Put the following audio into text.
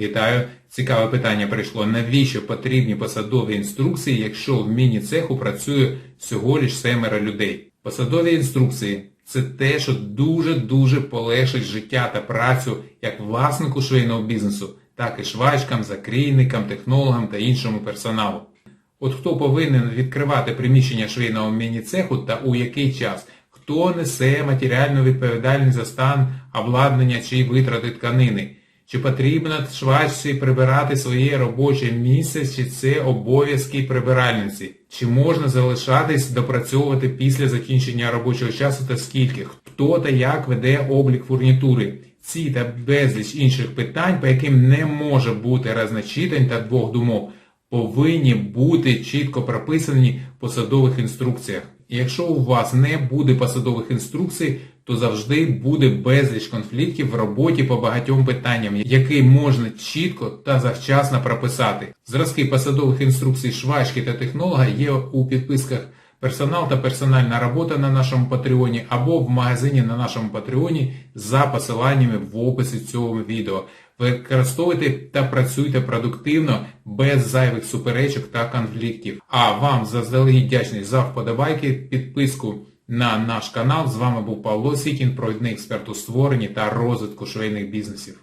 Вітаю. Цікаве питання прийшло. Навіщо потрібні посадові інструкції, якщо в міні-цеху працює всього лиш семеро людей? Посадові інструкції це те, що дуже-дуже полегшить життя та працю як власнику швейного бізнесу, так і швачкам, закрійникам, технологам та іншому персоналу. От хто повинен відкривати приміщення швейного міні-цеху та у який час? Хто несе матеріальну відповідальність за стан обладнання чи витрати тканини? Чи потрібно швачці прибирати своє робоче місце, чи це обов'язки прибиральниці? Чи можна залишатись допрацьовувати після закінчення робочого часу та скільки? Хто та як веде облік фурнітури? Ці та безліч інших питань, по яким не може бути розночитань та двох думок, повинні бути чітко прописані в посадових інструкціях. Якщо у вас не буде посадових інструкцій, то завжди буде безліч конфліктів в роботі по багатьом питанням, які можна чітко та завчасно прописати. Зразки посадових інструкцій швачки та технолога є у підписках персонал та персональна робота на нашому Патреоні або в магазині на нашому Патреоні за посиланнями в описі цього відео. Використовуйте та працюйте продуктивно, без зайвих суперечок та конфліктів. А вам заздалегідь вдячний за вподобайки, підписку на наш канал. З вами був Павло Сікін, провідний експерт у створенні та розвитку швейних бізнесів.